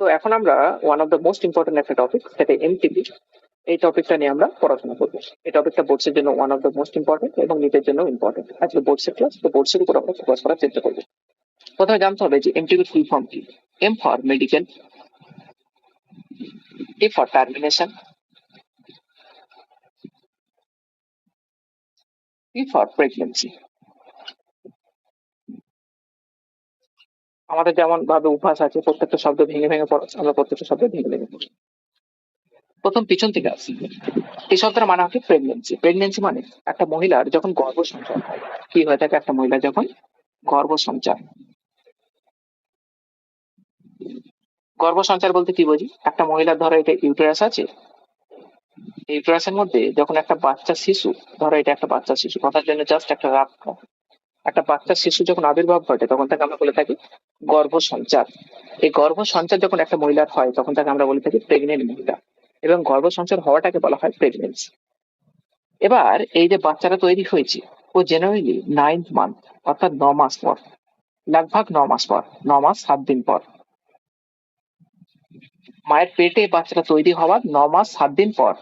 তো এখন আমরা one of the most important একটা টপিক সেটা এমটিপি এই টপিকটা নিয়ে আমরা পড়াশোনা করব। এই টপিকটা বোর্ডসের জন্য one of the most important এবং নিটের জন্য ইম্পর্টেন্ট আজকে বোর্ডসের ক্লাস তো বোর্ডসের উপর আমরা ফোকাস করার চেষ্টা করব। প্রথমে জানতে হবে যে এমটিপি ফুল ফর্ম কি? M for medical T for termination T for pregnancy আমাদের যেমন ভাবে অভ্যাস আছে, প্রত্যেকটা শব্দ ভেঙে ভেঙে আমরা প্রত্যেকটা শব্দ ভেঙে ভেঙে পড়ি। প্রথম পিছন থেকে আসি। এই শব্দের মানে হচ্ছে প্রেগনেন্সি প্রেগনেন্সি মানে একটা মহিলার যখন গর্ভ সঞ্চার হয়, কি হয়ে থাকে? একটা মহিলা যখন গর্ভ সঞ্চার গর্ভ সঞ্চার বলতে কি বুঝি? একটা মহিলার ধরো এটা ইউটেরাস আছে ইউটেরাসের মধ্যে যখন একটা বাচ্চা শিশু, ধরো এটা একটা বাচ্চা শিশু, কথার জন্য জাস্ট একটা রাত একটা বাচ্চা শিশু যখন আবির্ভাব ঘটে, তখন তাকে আমরা বলে থাকি গর্ভ সঞ্চার এই গর্ভ সঞ্চার যখন একটা মহিলার হয়, তখন তাকে আমরা বলে থাকি প্রেগনেন্ট মহিলা। এবং গর্ভ সঞ্চার হওয়াটাকে বলা হয় প্রেগনেন্সি এবার এই যে বাচ্চাটা তৈরি হয়েছে, ও জেনারেলি নাইন্থ মান্থ অর্থাৎ ন মাস পর, লাগভাগ ন মাস পর, ন মাস সাত দিন পর। মায়ের পেটে বাচ্চাটা তৈরি হওয়ার ন মাস সাত দিন পর,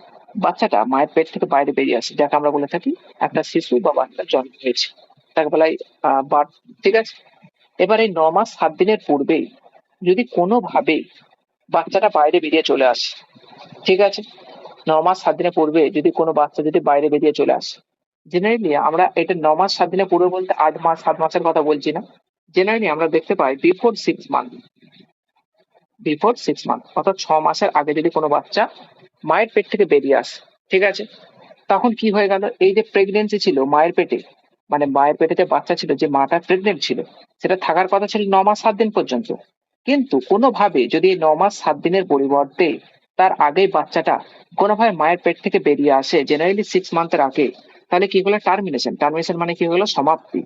বাচ্চাটা মায়ের পেট থেকে বাইরে বেরিয়ে আসে, যাকে আমরা বলে থাকি একটা শিশু বা বাচ্চার জন্ম হয়েছে। তাকে বলা হয় ঠিক আছে? এবার এই ন মাস সাত দিনের পূর্বেই যদি কোনোভাবে বাচ্চাটা বাইরে বেরিয়ে চলে আসে, ঠিক আছে? ন মাস সাত দিনের পূর্বে যদি কোনো বাচ্চা যদি বাইরে বেরিয়ে চলে আসে জেনারেলি আমরা এটা ন মাস সাত দিনের পূর্বে বলতে আট মাস, সাত মাসের কথা বলছি না। জেনারেলি আমরা দেখতে পাই before six month before six month অর্থাৎ ছ মাসের আগে যদি কোনো বাচ্চা মায়ের পেট থেকে বেরিয়ে আসে, ঠিক আছে? তখন কি হয়ে গেল? এই যে প্রেগনেন্সি ছিল মায়ের পেটে মানে মায়ের পেটে যে বাচ্চা ছিল, যে মাটা প্রেগনেন্ট ছিল, সেটা থাকার কথা ছিল ন মাস, সাত দিন পর্যন্ত। কিন্তু কোনোভাবে যদি এই ন মাস, সাত দিনের পরিবর্তে তার আগেই বাচ্চাটা কোনোভাবে মায়ের পেট থেকে বেরিয়ে আসে জেনারেলি সিক্স মান্থের আগে, তাহলে কি হলো? টার্মিনেশন টার্মিনেশন মানে কি হলো? সমাপ্তি।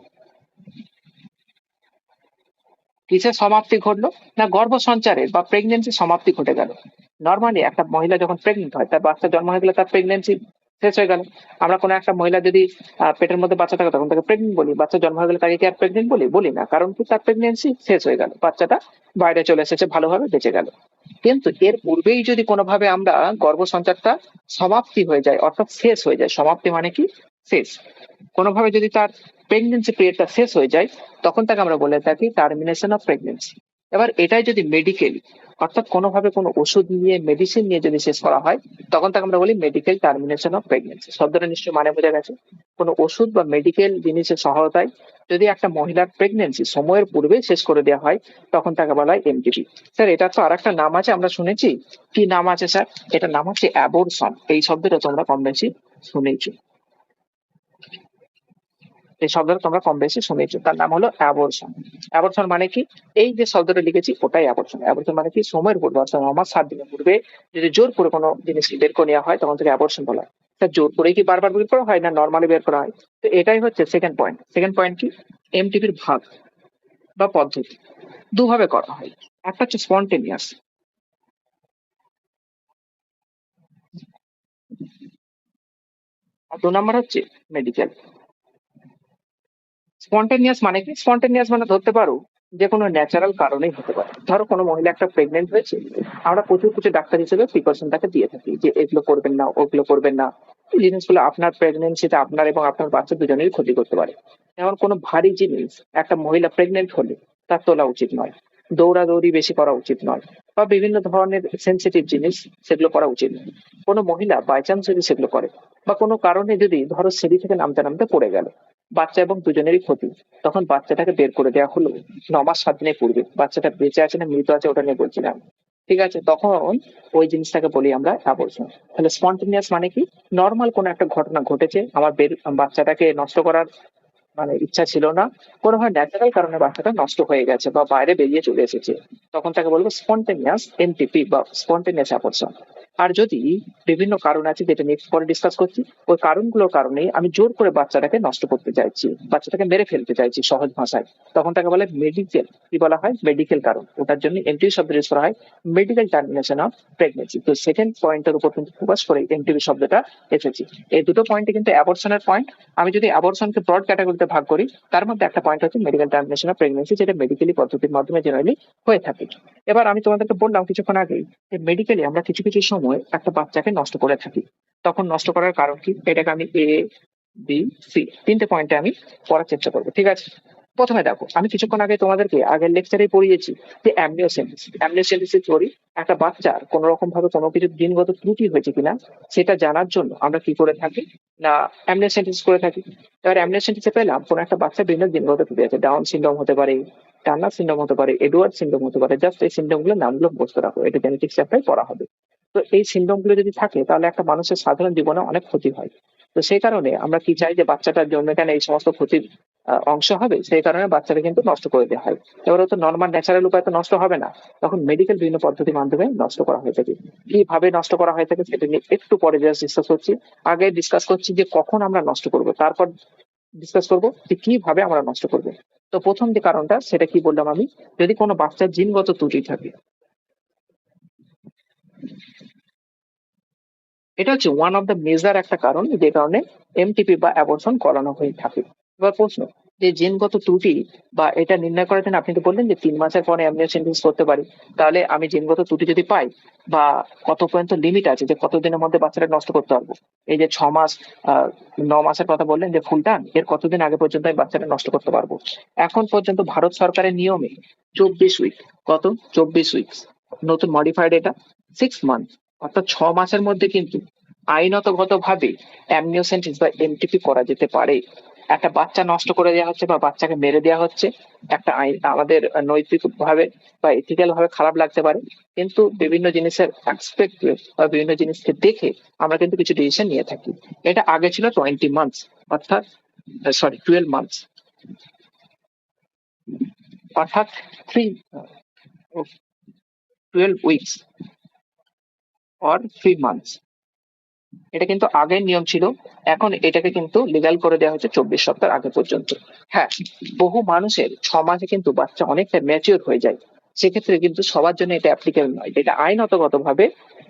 কিসের সমাপ্তি ঘটলো? না গর্ভ সঞ্চারের বা প্রেগনেন্সি সমাপ্তি ঘটে গেল। নর্মালি একটা মহিলা যখন প্রেগনেন্ট হয়, তার বাচ্চা জন্ম হয়ে গেলে তার প্রেগনেন্সি শেষ হয়ে গেল। আমরা কোনো একটা মহিলা যদি পেটের মধ্যে বাচ্চা থাকে তখন তাকে প্রেগনেন্ট বলি। বাচ্চা জন্ম হয়ে গেলে তাকে কি আর প্রেগনেন্ট বলি? বলি না। কারণ কি? তার প্রেগনেন্সি শেষ হয়ে গেল। বাচ্চাটা বাইরে চলে এসেছে, ভালোভাবে বেঁচে গেল। কিন্তু এর পূর্বেই যদি কোনোভাবে আমরা গর্ভ সঞ্চারটা সমাপ্তি হয়ে যায়, অর্থাৎ শেষ হয়ে যায়, সমাপ্তি মানে কি? শেষ। কোনোভাবে যদি তার প্রেগনেন্সি পিরিয়ডটা শেষ হয়ে যায়, তখন তাকে আমরা বলে থাকি টার্মিনেশন অফ প্রেগনেন্সি এবার এটাই যদি মেডিকেল অর্থাৎ কোনোভাবে কোনো ওষুধ নিয়ে মেডিসিন নিয়ে যদি শেষ করা হয়, তখন তাকে আমরা বলি মেডিকেল টার্মিনেশন অফ প্রেগনেন্সি শব্দটা নিশ্চয়ই মানে বোঝা গেছে। কোনো ওষুধ বা মেডিকেল জিনিসের সহায়তায় যদি একটা মহিলার প্রেগনেন্সি সময়ের পূর্বে শেষ করে দেওয়া হয়, তখন তাকে বলা হয় এমটিপি স্যার, এটা তো আর একটা নাম আছে, আমরা শুনেছি। কি নাম আছে, স্যার? এটার নাম হচ্ছে অ্যাবোরশন এই শব্দটা তোমরা কম বেশি শুনেছো। এই শব্দটা তোমরা কম বেশি শুনেছো। তার নাম হলো অ্যাবর্শন অ্যাবর্শন মানে কি? এই যে শব্দটা লিখেছি, ওটাই অ্যাবর্শন অ্যাবর্শন মানে কি? সময়ের পূর্বে অর্থাৎ আমার সাত দিনের পূর্বে যদি জোর করে কোনো জিনিস বের করে নেওয়া হয়, তখন থেকে অ্যাবর্শন বলা হয়। স্যার জোর করে কি বারবার বের করা হয় না? নর্মালি বের করা হয়। তো এটাই হচ্ছে সেকেন্ড পয়েন্ট সেকেন্ড পয়েন্ট কি? এমটিপির ভাগ বা পদ্ধতি। দুভাবে করা হয়। একটা হচ্ছে স্পন্টেনিয়াস আর দু নম্বর হচ্ছে মেডিকেল স্পন্টেনিয়াস মানে কি? স্পন্টেনিয়াস মানে ধরতে পারো যে কোনো ন্যাচারাল কারণেই হতে পারে। ধরো কোনো মহিলা একটা প্রেগনেন্ট হয়েছে, আমরা প্রচুর কিছু ডাক্তার হিসেবে প্রিকশন তাকে দিয়ে থাকি যে এগুলো করবেন না, ওগুলো করবেন না। এই জিনিসগুলো আপনার প্রেগনেন্সিতে আপনার এবং আপনার বাচ্চা দুজনেরই ক্ষতি করতে পারে। যেমন কোনো ভারী জিনিস, একটা মহিলা প্রেগনেন্ট হলে তার তোলা উচিত নয়। দৌড়াদৌড়ি বেশি করা উচিত নয়। বা বিভিন্ন ধরনের সেন্সিটিভ জিনিস সেগুলো করা উচিত নয়। কোনো মহিলা বাই চান্স যদি সেগুলো করে বা কোনো কারণে যদি ধরো সিঁড়ি থেকে নামতে নামতে পড়ে গেল, বাচ্চা এবং দুজনেরই ক্ষতি, তখন বাচ্চাটাকে বের করে দেওয়া হলো ন সাত দিনের পূর্বে। বাচ্চাটা বেঁচে আছে না মৃত আছে ওটা নিয়ে বলছিলাম ঠিক আছে? তখন ওই জিনিসটাকে বলি আমরা অ্যাবর্শন তাহলে স্পন্টেনিয়াস মানে কি? নর্মাল কোনো একটা ঘটনা ঘটেছে, আমার বের, বাচ্চাটাকে নষ্ট করার মানে ইচ্ছা ছিল না, কোনো হয় ন্যাচারাল কারণে বাচ্চাটা নষ্ট হয়ে গেছে বা বাইরে বেরিয়ে চলে এসেছে। তখন তাকে বলব স্পন্টেনিয়াস এনটিপি বা স্পন্টেনিয়াস অ্যাবর্শন আর যদি বিভিন্ন কারণ আছে যেটা নেক্সট পরে ডিসকাস করছি, ওই কারণগুলোর কারণে আমি জোর করে বাচ্চাটাকে নষ্ট করতে চাইছি, বাচ্চাটাকে মেরে ফেলতে চাইছি সহজ ভাষায়। তখন তাকে বলে মেডিকেল কি বলা হয়? মেডিকেল কারণ। ওটার জন্য এমটিভি শব্দ ইউজ করা হয় মেডিকেল টার্মিনেশন অফ প্রেগনেন্সি তো সেকেন্ড পয়েন্টের উপর কিন্তু ফোকাস করে এমটিভি শব্দটা এসেছি। এই দুটো পয়েন্টে কিন্তু অ্যাবর্শনের পয়েন্ট আমি যদি অ্যাবর্শনকে ব্রড ক্যাটাগরিতে ভাগ করি, তার মধ্যে একটা পয়েন্ট হচ্ছে মেডিকেল টার্মিনেশন অফ প্রেগনেন্সি যেটা মেডিকেলি পদ্ধতির মাধ্যমে জেনারেলি হয়ে থাকে। এবার আমি তোমাদেরকে বললাম কিছুক্ষণ আগেই যে মেডিকেলি আমরা কিছু কিছু সময় একটা বাচ্চাকে নষ্ট করে থাকি। তখন নষ্ট করার কারণ কি? এটাকে আমি এ বি সি তিনটে পয়েন্টে আমি পড়ার চেষ্টা করব, ঠিক আছে? প্রথমে দেখো, আমি কিছুক্ষণ আগে তোমাদেরকে আগের লেকচারে পড়িয়েছি যে অ্যামনিওসেন্টিস অ্যামনিওসেন্টিসের থিওরি একটা বাচ্চার কোন রকম ভাবে কোনো কিছু জিনগত ত্রুটি হয়েছে কিনা, সেটা জানার জন্য আমরা কি করে থাকি? না অ্যামনিওসেন্টিস করে থাকি। এবার অ্যামনিওসেন্টিসে পেলাম, কোনো একটা বাচ্চা বিভিন্ন জিনগত ত্রুটি আছে। ডাউন সিন্ড্রোম হতে পারে টার্নার সিন্ড্রোম হতে পারে এডওয়ার্ড সিন্ড্রোম হতে পারে জাস্ট এই সিন্ড্রোমগুলোর নামগুলো বসতে রাখো, এটা জেনেটিক্স চ্যাপ্টারে পড়া হবে। তো এই সিন্ড্রোমগুলো যদি থাকে, তাহলে একটা মানুষের সাধারণ জীবনে অনেক ক্ষতি হয়। তো সেই কারণে আমরা কি চাই যে বাচ্চাটার জন্য কেন এই সমস্ত ক্ষতির অংশ হবে? সেই কারণে বাচ্চাটা কিন্তু নষ্ট করে দেওয়া হয়। এবার তো নর্মাল ন্যাচারাল উপায় তো নষ্ট হবে না। তখন মেডিকেল বিভিন্ন পদ্ধতির মাধ্যমে নষ্ট করা হয়ে থাকে। কীভাবে নষ্ট করা হয়ে থাকে সেটা নিয়ে একটু পরে জাস্ট ডিসকাস করছি। আগে ডিসকাস করছি যে কখন আমরা নষ্ট করব। তারপর ডিসকাস করব যে কীভাবে আমরা নষ্ট করব। তো প্রথম যে কারণটা, সেটা কি বললাম আমি? যদি কোনো বাচ্চার জিনগত ত্রুটি থাকে এটা হচ্ছে ওয়ান অফ দ্য মেজার একটা কারণ যে কারণে এমটিপি বা অ্যাবর্শন করানো হয়ে থাকে। এবার প্রশ্ন, যে জিনগত ত্রুটি বা এটা নির্ণয় করার জন্য আপনি তো বললেন যে তিন মাসের পরে অ্যামনিওসেন্টিস করতে পারি, তাহলে আমি জিনগত ত্রুটি যদি পাই বা কত পর্যন্ত লিমিট আছে যে কতদিনের মধ্যে বাচ্চাটা নষ্ট করতে পারব? এই যে ছ মাস ন মাসের কথা বললেন যে ফুল টান এর কতদিন আগে পর্যন্ত আমি বাচ্চাটা নষ্ট করতে পারব? এখন পর্যন্ত ভারত সরকারের নিয়মে চব্বিশ উইক কত? চব্বিশ উইক নতুন মডিফাইড এটা সিক্স মান্থ অর্থাৎ ছ মাসের মধ্যে কিন্তু আইনতগত ভাবে অ্যামনিওসেন্টিস বা এমটিপি করা যেতে পারে। একটা বাচ্চা নষ্ট করে দেওয়া হচ্ছে বা বাচ্চাকে মেরে দেওয়া হচ্ছে, একটা আইন, আমাদের নৈতিক ভাবে বা এথিক্যাল ভাবে খারাপ লাগতে পারে। কিন্তু বিভিন্ন জিনিসের এক্সপেক্ট বা বিভিন্ন জিনিসকে দেখে আমরা কিন্তু কিছু ডিসিশন নিয়ে থাকি। এটা আগে ছিল টোয়েন্টি মান্থস অর্থাৎ সরি টুয়েলভ মান্থস অর্থাৎ three twelve weeks or three months এটা কিন্তু আগের নিয়ম ছিল, এখন এটাকে কিন্তু লিগাল করে দেওয়া হয়েছে চব্বিশ সপ্তাহ আগে পর্যন্ত। হ্যাঁ বহু মানুষের ছ মাসে কিন্তু বাচ্চা অনেকটা ম্যাচিওর হয়ে যায়। সেক্ষেত্রে কিন্তু সবার জন্য এটা অ্যাপ্লিকেবল নয়। এটা আইনতগত ভাবে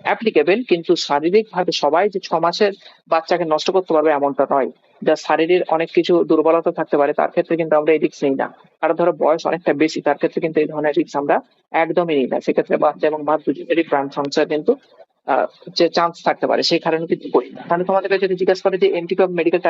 অ্যাপ্লিকেবল কিন্তু শারীরিক ভাবে সবাই যে ছ মাসের বাচ্চাকে নষ্ট করতে পারবে এমনটা নয়। যা শারীরিক অনেক কিছু দুর্বলতা থাকতে পারে, তার ক্ষেত্রে কিন্তু আমরা এই রিস্ক নিই না। আর ধরো বয়স অনেকটা বেশি, তার ক্ষেত্রে কিন্তু এই ধরনের রিস্ক আমরা একদমই নিই না। সেক্ষেত্রে বাচ্চা এবং মা দুজনেরই প্রাণ সংশয় কিন্তু যে চান্স থাকতে পারে, সেই কারণে কিন্তু করি। তাহলে তোমাদেরকে যদি জিজ্ঞাসা করে যে মেডিকেল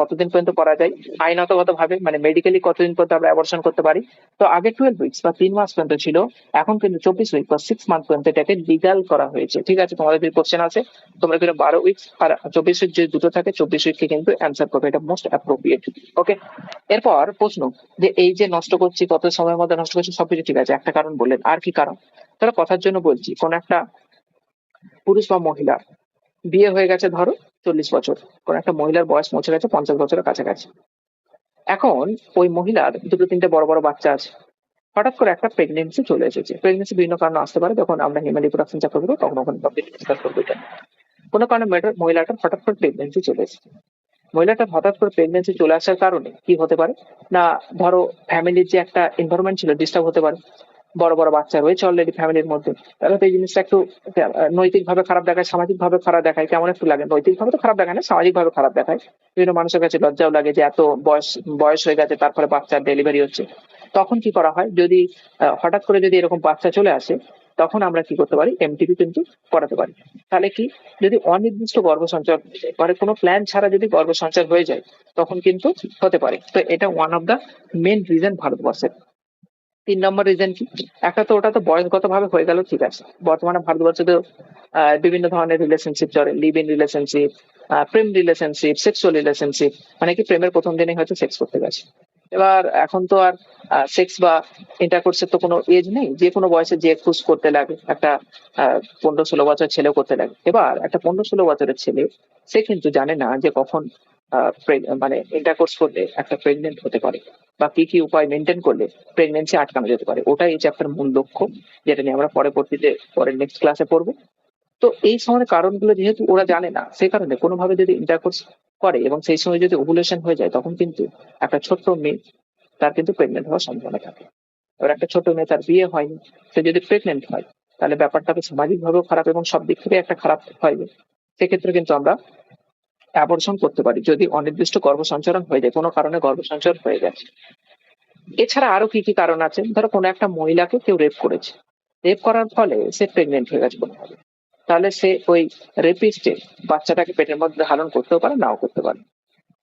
কতদিন পর্যন্ত করা যায় আইনতগত ভাবে মানে মেডিকেলি কতদিন পর্যন্ত আমরা অ্যাবর্শন করতে পারি, তো আগে টুয়েলভ উইকস বা তিন মাস পর্যন্ত ছিল, এখন কিন্তু চব্বিশ উইক বা সিক্স মান্থ পর্যন্ত এটাকে লিগাল করা হয়েছে। ঠিক আছে, তোমাদের যদি কোশ্চেন আছে, তোমরা কিন্তু বারো উইকস আর চব্বিশ উইক যদি দুটো থাকে, চব্বিশ উইককে কিন্তু অ্যান্সার করবে, এটা মোস্ট অ্যাপ্রোপ্রিয়েট ওকে এরপর প্রশ্ন, যে এই যে নষ্ট করছি, কত সময়ের মধ্যে নষ্ট করছি, সবকিছু ঠিক আছে, একটা কারণ বললেন। আর কি কারণ? তাহলে কথার জন্য বলছি, কোন একটা পুরুষ বা মহিলা, বিয়ে হয়ে গেছে ধরো চল্লিশ বছর, কোন একটা মহিলার বয়স পৌঁছে গেছে পঞ্চাশ বছরের কাছাকাছি। এখন ওই মহিলার দুটো তিনটে বড় বড় বাচ্চা আছে, হঠাৎ করে একটা প্রেগনেন্সি চলে এসেছে। প্রেগনেন্সি বিভিন্ন কারণে আসতে পারে, যখন আমরা হিউম্যান রিপ্রোডাকশন চেক করব, তখন ওখানে ডিসকাস করব এটা। কোনো কারণে মহিলাটার হঠাৎ করে প্রেগনেন্সি চলে এসেছে। মহিলাটার হঠাৎ করে প্রেগনেন্সি চলে আসার কারণে কি হতে পারে? না, ধরো ফ্যামিলির যে একটা এনভায়রনমেন্ট ছিল ডিস্টার্ব হতে পারে। বড় বড় বাচ্চা রয়েছে অলরেডি ফ্যামিলির মধ্যে। তাহলে তো এই জিনিসটা একটু নৈতিক ভাবে খারাপ দেখায় সামাজিক ভাবে খারাপ দেখায় কেমন একটু লাগে? নৈতিক ভাবে তো খারাপ দেখায় না সামাজিক ভাবে খারাপ দেখায়। বিভিন্ন মানুষের কাছে লজ্জাও লাগে যে এত বয়স বয়স হয়ে গেছে তারপরে বাচ্চার ডেলিভারি হচ্ছে। তখন কি করা হয়? যদি হঠাৎ করে যদি এরকম বাচ্চা চলে আসে তখন আমরা কি করতে পারি? এমটিপি কিন্তু করাতে পারি। তাহলে কি? যদি অনির্দিষ্ট গর্ভসঞ্চার হয়ে যায়, মানে কোনো প্ল্যান ছাড়া যদি গর্ভসঞ্চার হয়ে যায় তখন কিন্তু হতে পারে। তো এটা one of the main reason ভারতবর্ষের। তিন নম্বর রিজন কি? একটা তো ওটা তো বয়সগত ভাবে হয়ে গেল, ঠিক আছে। বর্তমানে ভারতবর্ষে তো বিভিন্ন ধরনের রিলেশনশিপ চলে। লিভ ইন রিলেশনশিপ প্রেম রিলেশনশিপ সেক্সুয়াল রিলেশনশিপ মানে কি প্রেমের প্রথম দিনে হয়তো সেক্স করতে গেছে। এবার এখন তো আর সেক্স বা ইন্টারকোর্সের তো কোনো এজ নেই। যে কোনো বয়সে যে খুশ করতে লাগে। একটা পনেরো ষোলো বছর ছেলেও করতে লাগে। এবার একটা পনেরো ষোলো বছরের ছেলে, সে কিন্তু জানে না যে কখন মানে ইন্টারকোর্স করলে একটা প্রেগনেন্ট হতে পারে বা কি কি উপায় মেনটেন করলে প্রেগনেন্সি আটকানো যেতে পারে। ওটাই এই চ্যাপ্টার মূল লক্ষ্য, যেটা নিয়ে আমরা পরবর্তীতে পরের নেক্সট ক্লাসে পড়ব। তো এই সময় কারণগুলো যেহেতু ওরা জানে না, সেই কারণে কোনোভাবে যদি ইন্টারকোর্স করে এবং সেই সময় যদি ওভুলেশন হয়ে যায়, তখন কিন্তু একটা ছোট্ট মেয়ে তার কিন্তু প্রেগনেন্ট হওয়ার সম্ভাবনা থাকে। এবার একটা ছোট মেয়ে তার বিয়ে হয়নি, সে যদি প্রেগনেন্ট হয়, তাহলে ব্যাপারটা তো সামাজিকভাবেও খারাপ এবং সব দিক থেকে একটা খারাপ হয় সেক্ষেত্রে কিন্তু আমরা অ্যাবর্শন করতে পারি, যদি অনির্দিষ্ট গর্ভসঞ্চারণ হয়ে যায়, কোনো কারণে গর্ভসঞ্চারণ হয়ে গেছে। এছাড়া আরও কি কি কারণ আছে? ধরো কোনো একটা মহিলাকে কেউ রেপ করেছে। রেপ করার ফলে সে প্রেগনেন্ট হয়ে গেছে কোনোভাবে তাহলে সে ওই রেপিস্টে বাচ্চাটাকে পেটের মধ্যে ধারণ করতেও পারে, নাও করতে পারে।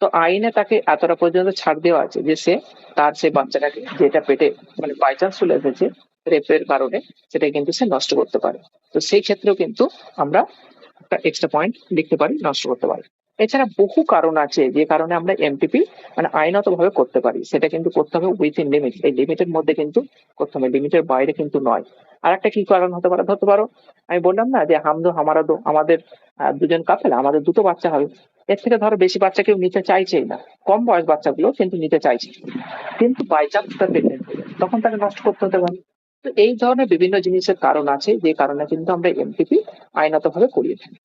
তো আইনে তাকে এতটা পর্যন্ত ছাড় দেওয়া আছে যে সে তার সেই বাচ্চাটাকে যেটা পেটে মানে বাই চান্স চলে এসেছে রেপের কারণে, সেটা কিন্তু সে নষ্ট করতে পারে। তো সেই ক্ষেত্রেও কিন্তু আমরা একটা এক্সট্রা পয়েন্ট লিখতে পারি, নষ্ট করতে পারি। এছাড়া বহু কারণ আছে যে কারণে আমরা এমটিপি মানে আইনত ভাবে করতে পারি। সেটা কিন্তু করতে হবে উইথিন লিমিট এই লিমিটের মধ্যে কিন্তু করতে হবে। লিমিটের বাইরে কিন্তু নয়। আর একটা কি কারণ হতে পারে? ধরতে পারো, আমি বললাম না যে হামদো হামারা দো আমাদের দুজন কাপেল আমাদের দুটো বাচ্চা হবে। এর থেকে ধরো বেশি বাচ্চা কেউ নিতে চাইছেই না। কম বয়স বাচ্চাগুলো কিন্তু নিতে চাইছে। কিন্তু বাই চান্স তার প্রেগনেন্ট তখন তাকে নষ্ট করতে হতে পারে। তো এই ধরনের বিভিন্ন জিনিসের কারণ আছে। যে কারণে কিন্তু আমরা এমটিপি আইনত ভাবে করিয়ে থাকি।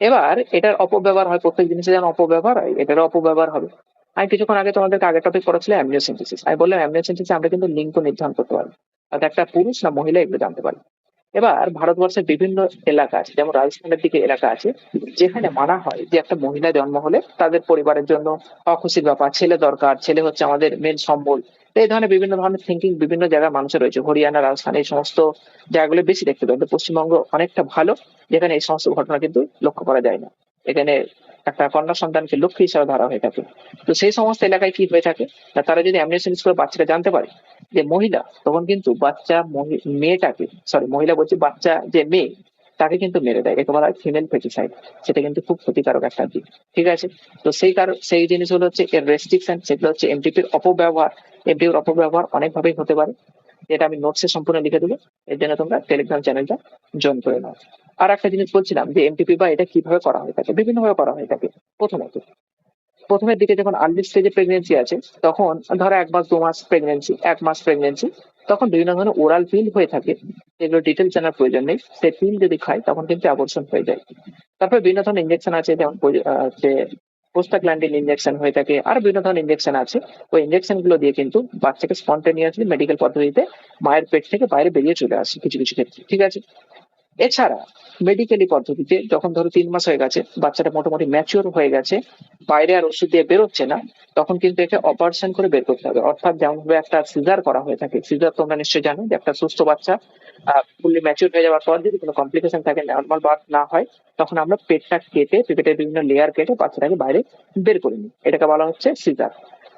এবার এটার অপব্যবহার হয়, প্রত্যেক জিনিসে যেন অপব্যবহার হয় এটার অপব্যবহার হবে। আমি কিছুক্ষণ আগে তোমাদেরকে আগের টপিক পড়াচ্ছিলাম অ্যামনিওসিন্থেসিস আমি বললাম অ্যামনিওসিন্থেসিস আমরা কিন্তু লিঙ্গ নির্ধারণ করতে পারি। অর্থাৎ একটা পুরুষ না মহিলা এগুলো জানতে পারি। এবার ভারতবর্ষের বিভিন্ন এলাকা আছে, যেমন রাজস্থানের দিকে এলাকা আছে, যেখানে মানা হয় যে একটা মহিলা জন্ম হলে তাদের পরিবারের জন্য অখুশির ব্যাপার, ছেলে দরকার, ছেলে হচ্ছে আমাদের মেন সম্বল। এই ধরনের বিভিন্ন ধরনের থিঙ্কিং বিভিন্ন জায়গায় মানুষের রয়েছে। হরিয়ানা, রাজস্থান, এই সমস্ত জায়গাগুলো বেশি দেখতে পাবে পশ্চিমবঙ্গ অনেকটা ভালো, যেখানে এই সমস্ত ঘটনা কিন্তু লক্ষ্য করা যায় না। এখানে একটা কন্যা সন্তানকে লক্ষ্মী হিসাবে ধরা হয়ে থাকে। তো সেই সমস্ত এলাকায় কি হয়ে থাকে? তারা যদি অ্যামনিওসিস করে বাচ্চাটা জানতে পারে যে মহিলা, তখন কিন্তু বাচ্চা মেয়েটাকে সরি মহিলা বলছি বাচ্চা যে মেয়ে, তাকে কিন্তু মেরে দেয়। একে বলা হয় ফিমেল ফেটিসাইড সেটা কিন্তু খুব ক্ষতিকারক একটা দিক। ঠিক আছে? তো সেই কারণ সেই জিনিসগুলো হচ্ছে এর রেস্ট্রিকশন সেগুলো হচ্ছে এমটিপির অপব্যবহার। এমটিপির অপব্যবহার অনেকভাবেই হতে পারে। যেটা আমি নোটসে সম্পূর্ণ লিখে দেবো। এর জন্য তোমরা টেলিগ্রাম চ্যানেলটা জয়েন করে নাও। আর একটা জিনিস বলছিলাম যে এমটিপি বা এটা কীভাবে করা হয়ে থাকে? বিভিন্ন ভাবে করা হয়ে থাকে। প্রথমত প্রথমের দিকে যখন আর্লি স্টেজে প্রেগনেন্সি আছে, তখন ধরো এক মাস, দু মাস প্রেগনেন্সি এক মাস প্রেগনেন্সি তখন বিভিন্ন ধরনের ওরাল পিল হয়ে থাকে। যেগুলো ডিটেলস জানার প্রয়োজন নেই। সেই পিল যদি খায়, তখন কিন্তু অ্যাবর্শন হয়ে যায়। তারপরে বিভিন্ন ধরনের ইঞ্জেকশন আছে, যেমন যে পোস্টাগ্ল্যান্ডিন ইঞ্জেকশন হয়ে থাকে। আর বিভিন্ন ধরনের ইঞ্জেকশন আছে। ওই ইঞ্জেকশনগুলো দিয়ে কিন্তু বাচ্চাকে স্পন্টেনিয়াসলি মেডিকেল পদ্ধতিতে মায়ের পেট থেকে বাইরে বেরিয়ে চলে আসে কিছু কিছু ক্ষেত্রে। ঠিক আছে? এছাড়া মেডিকেলি পদ্ধতিতে যখন ধরো তিন মাস হয়ে গেছে, বাচ্চাটা মোটামুটি ম্যাচিওর হয়ে গেছে, বাইরে আর ওষুধ দিয়ে বেরোচ্ছে না, তখন কিন্তু একে অপারেশন করে বের করতে হবে। অর্থাৎ যেমন ভাবে একটা সিজার করা হয়ে থাকে। সিজার তোমরা নিশ্চয়ই জানো যে একটা সুস্থ বাচ্চা ফুললি ম্যাচিওর হয়ে যাওয়ার পর যদি কোনো কমপ্লিকেশন থাকে নর্মাল বার্থ না হয়, তখন আমরা পেটটা কেটে, পেটের বিভিন্ন লেয়ার কেটে বাচ্চাটাকে বাইরে বের করে নিই। এটাকে বলা হচ্ছে সিজার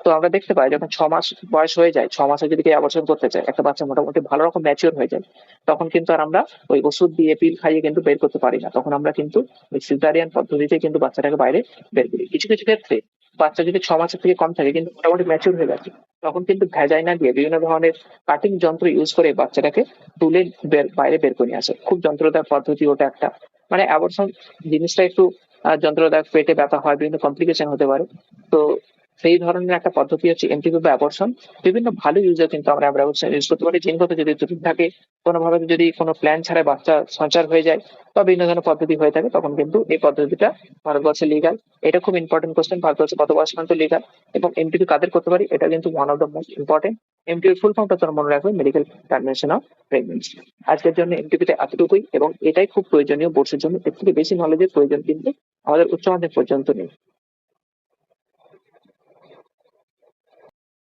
তো আমরা দেখতে পাই, যখন ছ মাস বয়স হয়ে যায়, ছ মাসে যদি কেউ অপারেশন করতে চায়, একটা বাচ্চা মোটামুটি ভালো রকম ম্যাচিওর হয়ে যায়, তখন কিন্তু আর আমরা ওই ওষুধ দিয়ে পিল খাইয়ে কিন্তু বের করতে পারি না। তখন আমরা কিন্তু ওই সিজারিয়ান পদ্ধতিতে কিন্তু বাচ্চাটাকে বাইরে বের করি। কিছু কিছু ক্ষেত্রে বাচ্চা যদি ছ মাসের থেকে কম থাকে, কিন্তু মোটামুটি ম্যাচিউর হয়ে গেছে, তখন কিন্তু ভেজাইনা দিয়ে বিভিন্ন ধরনের কাটিং যন্ত্র ইউজ করে বাচ্চাটাকে তুলে বাইরে বের করে নিয়ে আসে। খুব যন্ত্রদার পদ্ধতি ওটা একটা। মানে অ্যাবর্শন জিনিসটা একটু যন্ত্রদার পেটে ব্যথা হয়, বিভিন্ন কমপ্লিকেশন হতে পারে। তো সেই ধরনের একটা পদ্ধতি হচ্ছে এমটিপি বা অ্যাবর্শন বিভিন্ন ভালো ইউজার কিন্তু আমরা অ্যাবর্শন ইউজ করতে পারি। জিনগত যদি ত্রুটি থাকে, কোনোভাবে যদি কোনো প্ল্যান ছাড়া বাচ্চা সঞ্চার হয়ে যায় বা বিভিন্ন ধরনের পদ্ধতি হয়ে থাকে, তখন কিন্তু এই পদ্ধতিটা ভারতবর্ষে লিগাল এটা খুব ইম্পর্টেন্ট কোশ্চেন ভারতবর্ষে কত বয়স পর্যন্ত লিগাল এবং এমটিপি কাদের করতে পারি, এটা কিন্তু one of the most important এমটিপির full ফর্মটা তোমরা মনে রাখবে মেডিকেল টার্মিনেশন অফ প্রেগনেন্সি আজকের জন্য এমটিপিতে এতটুকুই এবং এটাই খুব প্রয়োজনীয় বোর্ডের জন্য এর থেকে বেশি নলেজের প্রয়োজন কিন্তু আমাদের উচ্চ মাধ্যমিক পর্যন্ত নেই।